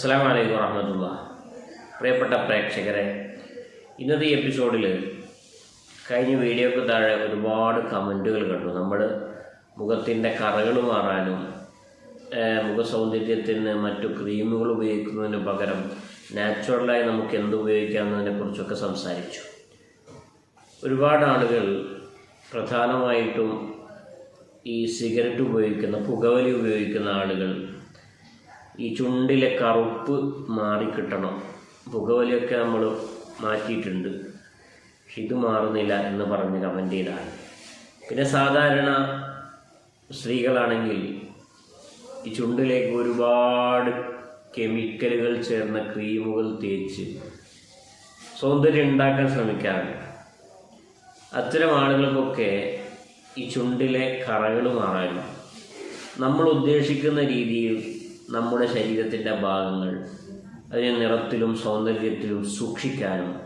അസ്സാം വലൈക്കും വറഹമത്തുള്ള പ്രിയപ്പെട്ട പ്രേക്ഷകരെ ഇന്നത്തെ എപ്പിസോഡിൽ കഴിഞ്ഞ വീഡിയോക്ക് താഴെ ഒരുപാട് കമന്റുകൾ കണ്ടു. നമ്മൾ മുഖത്തിന്റെ കറകൾ മാറാനും മുഖ മുഖസൗന്ദര്യത്തിന് മറ്റു ക്രീമുകൾ ഉപയോഗിക്കുന്നതിന് പകരം നാച്ചുറലായി നമുക്ക് എന്ത് ഉപയോഗിക്കാമെന്നതിനെ കുറിച്ചൊക്കെ സംസാരിച്ചു. ഒരുപാട് ആളുകൾ പ്രധാനമായിട്ടും ഈ സിഗരറ്റ് ഉപയോഗിക്കുന്ന പുകവലി ഉപയോഗിക്കുന്ന ആളുകൾ ഈ ചുണ്ടിലെ കറുപ്പ് മാറിക്കിട്ടണം. പുകവലിയൊക്കെ നമ്മൾ മാറ്റിയിട്ടുണ്ട്. പക്ഷെ ഇത് മാറുന്നില്ല എന്ന് പറഞ്ഞ് കമന്റ് ചെയ്താണ്. പിന്നെ സാധാരണ സ്ത്രീകളാണെങ്കിൽ ഈ ചുണ്ടിലേക്ക് ഒരുപാട് കെമിക്കലുകൾ ചേർന്ന ക്രീമുകൾ തേച്ച് സൗന്ദര്യം ഉണ്ടാക്കാൻ ശ്രമിക്കാറുണ്ട്. അത്തരം ആളുകൾക്കൊക്കെ ഈ ചുണ്ടിലെ കറകൾ മാറാനും നമ്മൾ ഉദ്ദേശിക്കുന്ന രീതിയിൽ നമ്മുടെ ശരീരത്തിന്റെ ഭാഗങ്ങൾ അതിനെ നിറത്തിലും സൗന്ദര്യത്തിലും സൂക്ഷിക്കാനും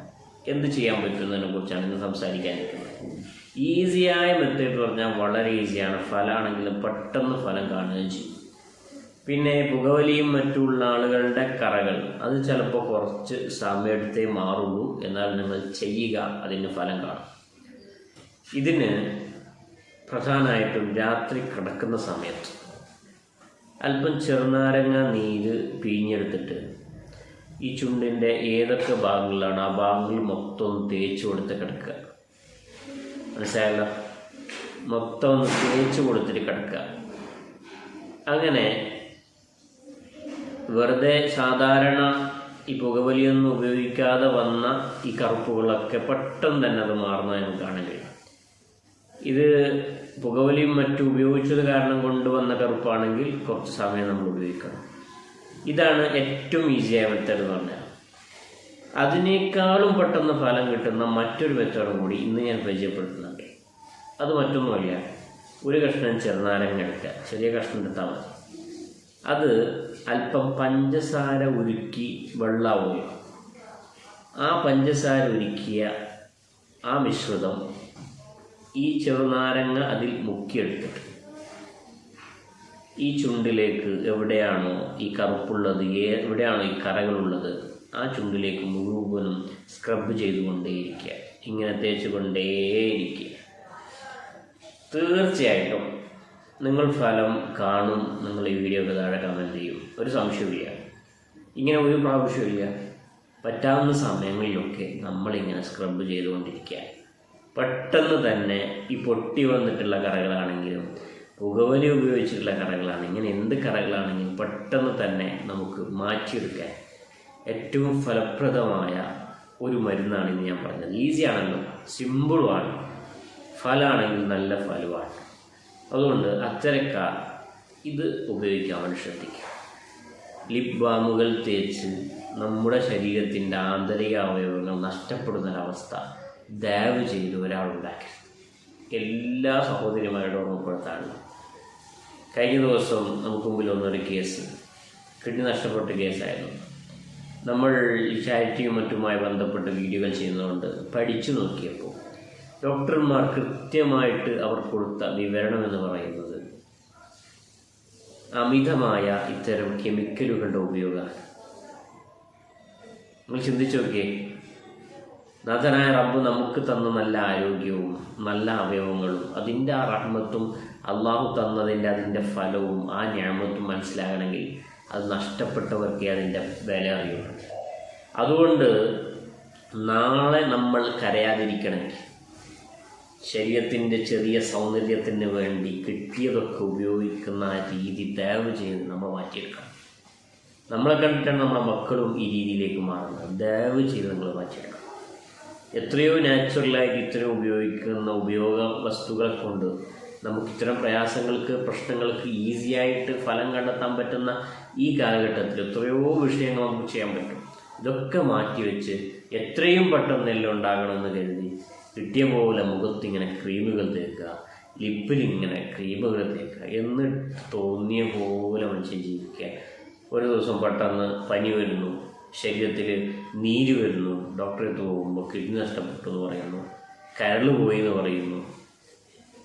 എന്ത് ചെയ്യാൻ പറ്റുന്നതിനെ കുറിച്ചാണ് ഇന്ന് സംസാരിക്കാനിരിക്കുന്നത്. ഈസിയായ മെത്തേഡ് പറഞ്ഞാൽ വളരെ ഈസിയാണ്. ഫലമാണെങ്കിലും പെട്ടെന്ന് ഫലം കാണുകയും ചെയ്യും. പിന്നെ പുകവലിയും മറ്റുള്ള ആളുകളുടെ കറകൾ അത് ചിലപ്പോൾ കുറച്ച് സമയമെടുത്തേ മാറുള്ളൂ. എന്നാൽ നിങ്ങൾ ചെയ്യുക അതിന് ഫലം കാണും. ഇതിന് പ്രധാനമായിട്ടും രാത്രി കിടക്കുന്ന സമയത്ത് അല്പം ചെറുനാരങ്ങ നീര് പിഴിഞ്ഞെടുത്തിട്ട് ഈ ചുണ്ടിന്റെ ഏതൊക്കെ ഭാഗങ്ങളിലാണ് ആ ഭാഗങ്ങൾ മൊത്തം തേച്ചു കൊടുത്ത് കിടക്കുക. മനസ്സിലായല്ലോ? മൊത്തം ഒന്ന് തേച്ച് കൊടുത്തിട്ട് കിടക്കുക. അങ്ങനെ വെറുതെ സാധാരണ ഈ പുകവലിയൊന്നും ഉപയോഗിക്കാതെ വന്ന ഈ കറുപ്പുകളൊക്കെ പെട്ടെന്ന് തന്നെ അത് മാറുന്നത് നമുക്ക് കാണാൻ കഴിയും. ഇത് പുകവലിയും മറ്റും ഉപയോഗിച്ചത് കാരണം കൊണ്ടുവന്ന കറുപ്പാണെങ്കിൽ കുറച്ച് സമയം നമ്മൾ ഉപയോഗിക്കണം. ഇതാണ് ഏറ്റവും ഈസിയായ മെത്തേഡ് എന്ന് പറഞ്ഞാൽ. അതിനേക്കാളും പെട്ടെന്ന് ഫലം കിട്ടുന്ന മറ്റൊരു മെത്തേഡും കൂടി ഇന്ന് ഞാൻ പരിചയപ്പെടുത്തുന്നുണ്ട്. അത് മറ്റൊന്നുമല്ല. ഒരു കഷ്ണം ചെറുനാരങ്ങ എടുക്കുക. ചെറിയ കഷ്ണം എടുത്താൽ മതി. അത് അല്പം പഞ്ചസാര ഉരുക്കി വെള്ളാവുക. ആ പഞ്ചസാര ഉരുക്കിയ ആ മിശ്രിതം ഈ ചെറുനാരങ്ങ അതിൽ മുക്കിയെടുത്തിട്ട് ഈ ചുണ്ടിലേക്ക് എവിടെയാണോ ഈ കറുപ്പുള്ളത് എവിടെയാണോ ഈ കറകളുള്ളത് ആ ചുണ്ടിലേക്ക് മുഴുവനും സ്ക്രബ് ചെയ്തുകൊണ്ടേയിരിക്കുക. ഇങ്ങനെ തേച്ചുകൊണ്ടേയിരിക്കുക. തീർച്ചയായിട്ടും നിങ്ങൾ ഫലം കാണും. നിങ്ങൾ ഈ വീഡിയോക്ക് താഴെ കമന്റ് ചെയ്യും. ഒരു സംശയമില്ല ഇങ്ങനെ ഒരു പ്രാവശ്യമില്ല പറ്റാവുന്ന സമയങ്ങളിലൊക്കെ നമ്മളിങ്ങനെ സ്ക്രബ് ചെയ്തുകൊണ്ടിരിക്കുക. പെട്ടെന്ന് തന്നെ ഈ പൊട്ടി വന്നിട്ടുള്ള കറകളാണെങ്കിലും പുകവലി ഉപയോഗിച്ചിട്ടുള്ള കറകളാണ് ഇങ്ങനെ എന്ത് കറകളാണെങ്കിലും പെട്ടെന്ന് തന്നെ നമുക്ക് മാറ്റിയെടുക്കാൻ ഏറ്റവും ഫലപ്രദമായ ഒരു മരുന്നാണ് ഇന്ന് ഞാൻ പറഞ്ഞത്. ഈസിയാണല്ലോ സിമ്പിളുമാണ് ഫലമാണെങ്കിൽ നല്ല ഫലമാണ്. അതുകൊണ്ട് അത്തരക്കാർ ഇത് ഉപയോഗിക്കാൻ വേണ്ടി ശ്രദ്ധിക്കുക ലിപ് ബാമുകൾ തേച്ച് നമ്മുടെ ശരീരത്തിന്റെ ആന്തരിക അവയവങ്ങൾ നഷ്ടപ്പെടുന്നൊരവസ്ഥ ദയവ് ചെയ്ത് ഒരാളുണ്ടാക്കരുത് എല്ലാ സഹോദരിമാരുടെ ഓർമ്മപ്പെടുത്താണ് കഴിഞ്ഞ ദിവസം നമുക്ക് മുമ്പിൽ വന്നൊരു കേസ് കിഡ്നി നഷ്ടപ്പെട്ട കേസായിരുന്നു. നമ്മൾ ചാരിറ്റിയും മറ്റുമായി ബന്ധപ്പെട്ട് വീഡിയോകൾ ചെയ്യുന്നതുകൊണ്ട് പഠിച്ചു നോക്കിയപ്പോൾ ഡോക്ടർമാർ കൃത്യമായിട്ട് അവർ കൊടുത്ത വിവരണം എന്ന് പറയുന്നത് അമിതമായ ഇത്തരം കെമിക്കലുകളുടെ ഉപയോഗമാണ്. നമ്മൾ ചിന്തിച്ചു നോക്കിയേ നാഥനായ റബ്ബ് നമുക്ക് തന്ന നല്ല ആരോഗ്യവും നല്ല അവയവങ്ങളും അതിന്റെ ആ റഹ്മത്തും അള്ളാഹു തന്നതിന്റെ അതിന്റെ ഫലവും ആ ഞാമത്തും മനസ്സിലാകണമെങ്കിൽ അത് നഷ്ടപ്പെട്ടവർക്കേ അതിന്റെ വില അറിയുള്ളൂ. അതുകൊണ്ട് നാളെ നമ്മൾ കരയാതിരിക്കണമെങ്കിൽ ശരീരത്തിന്റെ ചെറിയ സൗന്ദര്യത്തിന് വേണ്ടി കിട്ടിയതൊക്കെ ഉപയോഗിക്കുന്ന രീതി ദയവ് ചെയ്ത് നമ്മൾ മാറ്റിയെടുക്കണം. നമ്മളെ കണ്ടിട്ടാണ് നമ്മുടെ മക്കളും ഈ രീതിയിലേക്ക് മാറുന്നത്. ദയവ് ചെയ്ത് നമ്മൾ മാറ്റിയെടുക്കണം. എത്രയോ നാച്ചുറലായിട്ട് ഇത്തരം ഉപയോഗിക്കുന്ന ഉപയോഗ വസ്തുക്കളെ കൊണ്ട് നമുക്ക് ഇത്തരം പ്രയാസങ്ങൾക്ക് പ്രശ്നങ്ങൾക്ക് ഈസിയായിട്ട് ഫലം കണ്ടെത്താൻ പറ്റുന്ന ഈ കാലഘട്ടത്തിൽ എത്രയോ വിഷയങ്ങൾ നമുക്ക് ചെയ്യാൻ പറ്റും. ഇതൊക്കെ മാറ്റിവെച്ച് എത്രയും പെട്ടെന്ന് എല്ലാം ഉണ്ടാകണമെന്ന് കരുതി കിട്ടിയ പോലെ മുഖത്തിങ്ങനെ ക്രീമുകൾ തേക്കുക ലിപ്പിൽ ഇങ്ങനെ ക്രീമുകൾ തേക്കുക എന്ന് തോന്നിയ പോലെ മനുഷ്യൻ ജീവിക്കുക. ഒരു ദിവസം പെട്ടെന്ന് പനി വരുന്നു ശരീരത്തിൽ നീര് വരുന്നു. ഡോക്ടറെ അടുത്ത് പോകുമ്പോൾ കിഡ്നി നഷ്ടപ്പെട്ടു എന്ന് പറയുന്നു. കരൾ പോയി എന്ന് പറയുന്നു.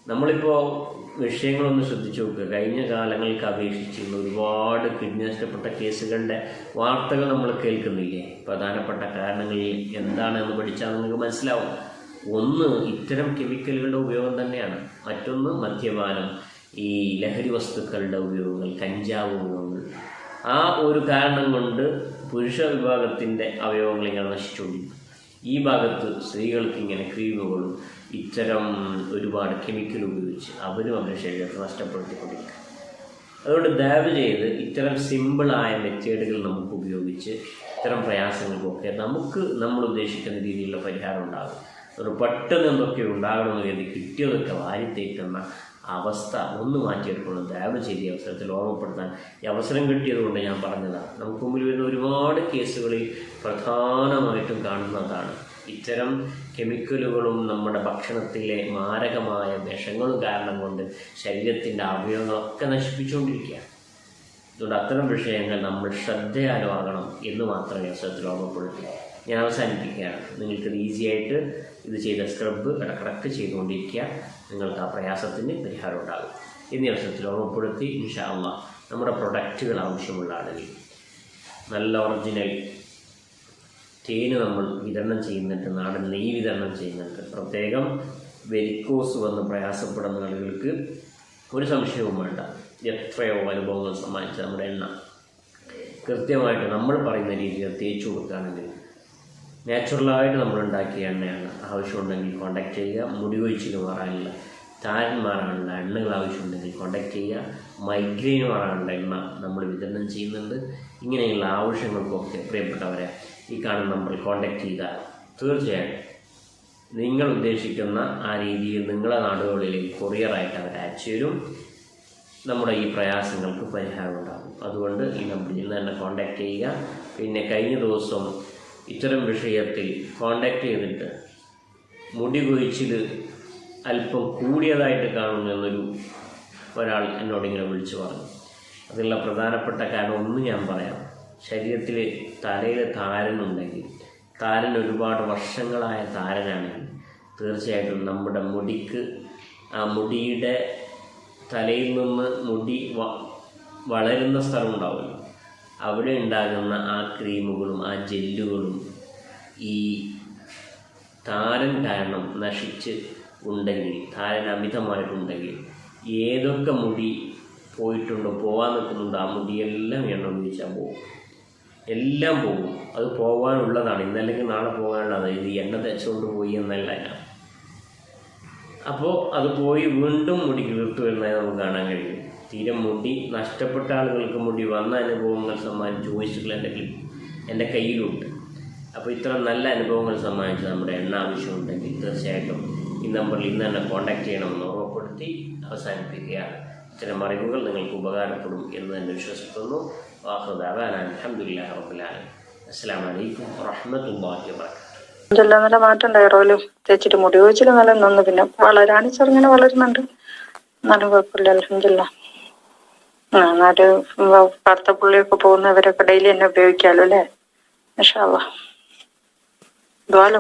നമ്മളിപ്പോൾ വിഷയങ്ങളൊന്ന് ശ്രദ്ധിച്ചു നോക്കുക കഴിഞ്ഞ കാലങ്ങൾക്ക് അപേക്ഷിച്ച് ഒരുപാട് കിഡ്നി നഷ്ടപ്പെട്ട കേസുകളുടെ വാർത്തകൾ നമ്മൾ കേൾക്കുന്നില്ലേ? പ്രധാനപ്പെട്ട കാരണങ്ങളിൽ എന്താണെന്ന് പഠിച്ചാൽ നിങ്ങൾക്ക് മനസ്സിലാവും. ഒന്ന് ഇത്തരം കെമിക്കലുകളുടെ ഉപയോഗം തന്നെയാണ്. മറ്റൊന്ന് മദ്യപാനം. ഈ ലഹരി വസ്തുക്കളുടെ ഉപയോഗങ്ങൾ കഞ്ചാവ് ഉപയോഗങ്ങൾ. ആ ഒരു കാരണം കൊണ്ട് പുരുഷ വിഭാഗത്തിന്റെ അവയവങ്ങൾ ഇങ്ങനെ നശിച്ചുകൊണ്ടിരുന്നു ഈ ഭാഗത്ത് സ്ത്രീകൾക്ക് ഇങ്ങനെ ക്രീമുകളും ഇത്തരം ഒരുപാട് കെമിക്കൽ ഉപയോഗിച്ച് അവരും അവരുടെ ശരീരത്തെ നഷ്ടപ്പെടുത്തിക്കൊണ്ടിരിക്കുക അതുകൊണ്ട് ദയവ് ചെയ്ത് ഇത്തരം സിമ്പിളായ മെത്തേഡുകൾ നമുക്ക് ഉപയോഗിച്ച് ഇത്തരം പ്രയാസങ്ങൾക്കൊക്കെ നമുക്ക് നമ്മൾ ഉദ്ദേശിക്കുന്ന രീതിയിലുള്ള പരിഹാരം ഉണ്ടാകും. ഒരു പെട്ടെന്ന് എന്തൊക്കെ ഉണ്ടാകണമെന്ന് കരുതി കിട്ടിയതൊക്കെ വാരിത്തേക്കുന്ന അവസ്ഥ ഒന്ന് മാറ്റിയെടുക്കണം. ദയവ് ചെയ്ത് ഈ അവസരത്തിൽ ഓർമ്മപ്പെടുത്താൻ. ഈ അവസരം കിട്ടിയതുകൊണ്ട് ഞാൻ പറഞ്ഞതാണ് നമുക്ക് മുമ്പിൽ വരുന്ന ഒരുപാട് കേസുകളിൽ പ്രധാനമായിട്ടും കാണുന്നതാണ്. ഇത്തരം കെമിക്കലുകളും നമ്മുടെ ഭക്ഷണത്തിലെ മാരകമായ വിഷങ്ങളും കാരണം കൊണ്ട് ശരീരത്തിന്റെ അവയവങ്ങളൊക്കെ നശിപ്പിച്ചുകൊണ്ടിരിക്കുകയാണ്. അതുകൊണ്ട് അത്തരം വിഷയങ്ങൾ നമ്മൾ ശ്രദ്ധയാലുമാകണം എന്ന് മാത്രം ഈ അവസരത്തിൽ ഓർമ്മപ്പെടുത്തി ഞാൻ അവസാനിപ്പിക്കുകയാണ്. നിങ്ങൾക്കിത് ഈസിയായിട്ട് ഇത് ചെയ്ത സ്ക്രബ് ഇടക്കിടക്ക് ചെയ്തുകൊണ്ടിരിക്കുക. നിങ്ങൾക്ക് ആ പ്രയാസത്തിന് പരിഹാരം ഉണ്ടാകും എന്നീ അവസരത്തിൽ ഓർമ്മപ്പെടുത്തി ഇൻഷാല്ല നമ്മുടെ പ്രൊഡക്റ്റുകൾ ആവശ്യമുള്ള ആളുകൾ നല്ല ഒറിജിനൽ തേന് നമ്മൾ വിതരണം ചെയ്യുന്നുണ്ട് നാടൻ നെയ്യ് വിതരണം ചെയ്യുന്നുണ്ട്. പ്രത്യേകം വെരിക്കോസ് വന്ന് പ്രയാസപ്പെടുന്ന ആളുകൾക്ക് ഒരു സംശയവും വേണ്ട. എത്രയോ അനുഭവങ്ങൾ സമ്മാനിച്ച നമ്മുടെ എണ്ണ. കൃത്യമായിട്ട് നമ്മൾ പറയുന്ന രീതിയിൽ തേച്ചു കൊടുക്കുകയാണെങ്കിൽ നാച്ചുറലായിട്ട് നമ്മൾ ഉണ്ടാക്കിയ എണ്ണയാണ് ആവശ്യമുണ്ടെങ്കിൽ കോൺടാക്ട് ചെയ്യുക. മുടി കൊഴിച്ചിൽ മാറാനുള്ള താരൻ മാറാനുള്ള എണ്ണകൾ ആവശ്യമുണ്ടെങ്കിൽ കോൺടാക്ട് ചെയ്യുക. മൈഗ്രെയിൻ മാറാനുള്ള എണ്ണ നമ്മൾ വിതരണം ചെയ്യുന്നുണ്ട്. ഇങ്ങനെയുള്ള ആവശ്യങ്ങൾക്കൊക്കെ പ്രിയപ്പെട്ടവരെ ഈ കാണുന്ന നമ്പറിൽ കോൺടാക്ട് ചെയ്താൽ തീർച്ചയായും നിങ്ങൾ ഉദ്ദേശിക്കുന്ന ആ രീതിയിൽ നിങ്ങളുടെ നാടുകളിലേക്ക് കൊറിയറായിട്ട് അവർ അയച്ചു തരും നമ്മുടെ ഈ പ്രയാസങ്ങൾക്ക് പരിഹാരം ഉണ്ടാകും. അതുകൊണ്ട് ഈ നമ്പറിൽ നിന്ന് തന്നെ കോൺടാക്ട് ചെയ്യുക. പിന്നെ കഴിഞ്ഞ ദിവസം ഇത്തരം വിഷയത്തിൽ കോണ്ടാക്ട് ചെയ്തിട്ട് മുടി കൊഴിച്ചിൽ അല്പം കൂടിയതായിട്ട് കാണുന്നു എന്നൊരു ഒരാൾ എന്നോട് ഇങ്ങനെ വിളിച്ചു പറഞ്ഞു. അതിനുള്ള പ്രധാനപ്പെട്ട കാരണം ഒന്ന് ഞാൻ പറയാം. ശരീരത്തിൽ തലയിൽ താരനുണ്ടെങ്കിൽ താരൻ ഒരുപാട് വർഷങ്ങളായ താരനാണെങ്കിൽ തീർച്ചയായിട്ടും നമ്മുടെ മുടിക്ക് ആ മുടിയുടെ തലയിൽ നിന്ന് മുടി വളരുന്ന സ്ഥലം ഉണ്ടാവുമല്ലോ. അവിടെ ഉണ്ടാകുന്ന ആ ക്രീമുകളും ആ ജെല്ലുകളും ഈ താരൻ കാരണം നശിച്ച് ഉണ്ടെങ്കിൽ താരൻ അമിതമായിട്ടുണ്ടെങ്കിൽ ഏതൊക്കെ മുടി പോയിട്ടുണ്ടോ പോകാൻ നിൽക്കുന്നുണ്ടോ ആ മുടിയെല്ലാം എണ്ണ ഉപയോഗിച്ചാൽ പോകും എല്ലാം പോകും അത് പോകാനുള്ളതാണ് ഇന്നല്ലെങ്കിൽ നാളെ പോകാനുള്ളതാണ്. ഇത് എണ്ണ തേച്ചുകൊണ്ട് പോയി എന്നല്ല അപ്പോൾ അത് പോയി വീണ്ടും മുടി വീർത്തു വരുന്നതായി നമുക്ക് കാണാൻ കഴിയും. തീരെ മുടി നഷ്ടപ്പെട്ട ആളുകൾക്ക് മുടി വന്ന അനുഭവങ്ങൾ സമ്മാനിച്ച് വോയിസുകൾ എന്റെ ക്ലിപ്പ് എന്റെ കയ്യിലുണ്ട്. അപ്പോൾ ഇത്ര നല്ല അനുഭവങ്ങൾ സമ്മാനിച്ച് നമ്മുടെ എണ്ണ ആവശ്യമുണ്ടെങ്കിൽ തീർച്ചയായിട്ടും ഈ നമ്പറിൽ ഇന്ന് തന്നെ കോൺടാക്ട് ചെയ്യണമെന്ന് ഓർമ്മപ്പെടുത്തി അവസാനിപ്പിക്കുകയാണ്. ഇത്തരം അറിവുകൾ നിങ്ങൾക്ക് ഉപകാരപ്പെടും എന്ന് തന്നെ വിശ്വസിക്കുന്നു. വാഹുദാൻ അലഹമുല്ലാ അസ്സാം വലൈക്കും വാഹമത്തല്ലാഹി വാബർക്കാത്തു നല്ല മാറ്റം ഉണ്ടായിറോലും തേച്ചിട്ട് മുടി വെച്ചിട്ട് നല്ല നിന്ന് പിന്നെ വളരാണ് ചെറുങ്ങനെ വളരുന്നുണ്ട്. എന്നാലും കുഴപ്പമില്ല അലഹമില്ല എന്നാൽ പുള്ളിയൊക്കെ പോകുന്നവരൊക്കെ ഡെയിലി തന്നെ ഉപയോഗിക്കാമല്ലോ അല്ലേ? ഇൻഷാ അള്ളാ. ദ്വാല